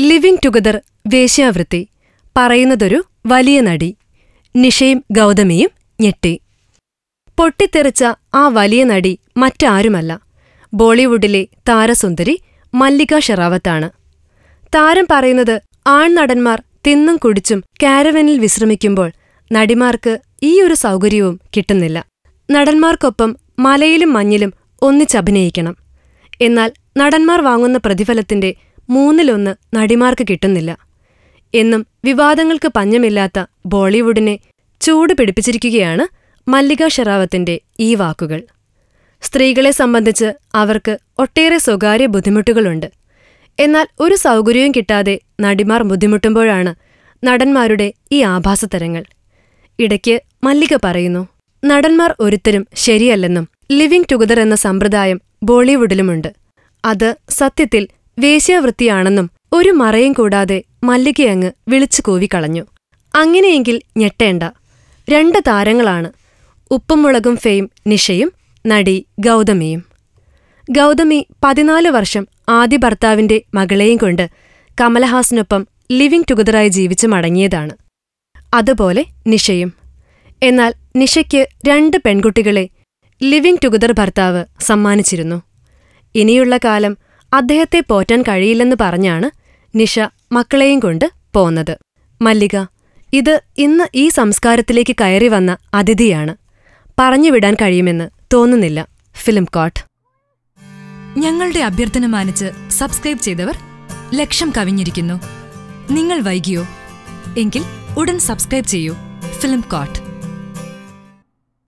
Living together വേശ്യാവൃത്തി പറയുന്നതൊരു വലിയ നടി നിഷയും ഗൗതമിയും ഞെട്ടി. പൊട്ടിത്തെറിച്ച ആ വലിയ നടി മറ്റാരുമല്ല. ബോളിവുഡിലെ താരസുന്ദരി മല്ലിക ഷെറാവത്താണ്. താരം പറയുന്നത് ആൺനടന്മാർ തിന്നും കുടിച്ചും കാരവനിൽ വിശ്രമിക്കുമ്പോൾ നടിമാർക്ക് ഈ ഒരു സൗകര്യവും കിട്ടുന്നില്ല. നടന്മാർക്കൊപ്പം മലയിലും മഞ്ഞിലും ഒന്നിച്ചഭിനയിക്കണം. എന്നാൽ നടന്മാർ വാങ്ങുന്ന പ്രതിഫലത്തിന്റെ മൂന്നിലൊന്ന് നടിമാർക്ക് കിട്ടുന്നില്ല. എന്നും വിവാദങ്ങൾക്ക് പഞ്ഞമില്ലാത്ത ബോളിവുഡിനെ ചൂട് പിടിപ്പിച്ചിരിക്കുകയാണ് മല്ലിക ഷെറാവത്തിന്റെ ഈ വാക്കുകൾ. സ്ത്രീകളെ സംബന്ധിച്ച് അവർക്ക് ഒട്ടേറെ സ്വകാര്യ ബുദ്ധിമുട്ടുകളുണ്ട്. എന്നാൽ ഒരു സൗകര്യവും കിട്ടാതെ നടിമാർ ബുദ്ധിമുട്ടുമ്പോഴാണ് നടന്മാരുടെ ഈ ആഭാസതരങ്ങൾ. ഇടയ്ക്ക് മല്ലിക പറയുന്നു നടന്മാർ ഒരുത്തരും ശരിയല്ലെന്നും ലിവിംഗ് ടുഗദർ എന്ന സമ്പ്രദായം ബോളിവുഡിലുമുണ്ട്. അത് സത്യത്തിൽ വേശ്യാവൃത്തിയാണെന്നും ഒരു മറയും കൂടാതെ മല്ലികയങ്ങ് വിളിച്ചു കൂവിക്കളഞ്ഞു. അങ്ങനെയെങ്കിൽ ഞെട്ടേണ്ട. രണ്ട് താരങ്ങളാണ്. ഉപ്പുമുളകും ഫെയിം നിഷയും നടി ഗൗതമിയും. ഗൗതമി പതിനാല് വർഷം ആദ്യ ഭർത്താവിന്റെ മകളെയും കൊണ്ട് കമലഹാസനൊപ്പം ലിവിംഗ് ടുഗദറായി ജീവിച്ചു മടങ്ങിയതാണ്. അതുപോലെ നിഷയും. എന്നാൽ നിഷയ്ക്ക് രണ്ട് പെൺകുട്ടികളെ ലിവിംഗ് ടുഗദർ ഭർത്താവ് സമ്മാനിച്ചിരുന്നു. ഇനിയുള്ള കാലം അദ്ദേഹത്തെ പോറ്റാൻ കഴിയില്ലെന്ന് പറഞ്ഞാണ് നിഷ മക്കളെയും കൊണ്ട് പോന്നത്. മല്ലിക ഇത് ഇന്ന് ഈ സംസ്കാരത്തിലേക്ക് കയറി വന്ന അതിഥിയാണ്. പറഞ്ഞുവിടാൻ കഴിയുമെന്ന് തോന്നുന്നില്ല. ഫിലിം കോട്ട്. ഞങ്ങളുടെ അഭ്യർത്ഥന മാനിച്ച് സബ്സ്ക്രൈബ് ചെയ്തവർ ലക്ഷം കവിഞ്ഞിരിക്കുന്നു. നിങ്ങൾ വൈകിയോ? എങ്കിൽ ഉടൻ സബ്സ്ക്രൈബ് ചെയ്യൂ. Film coat.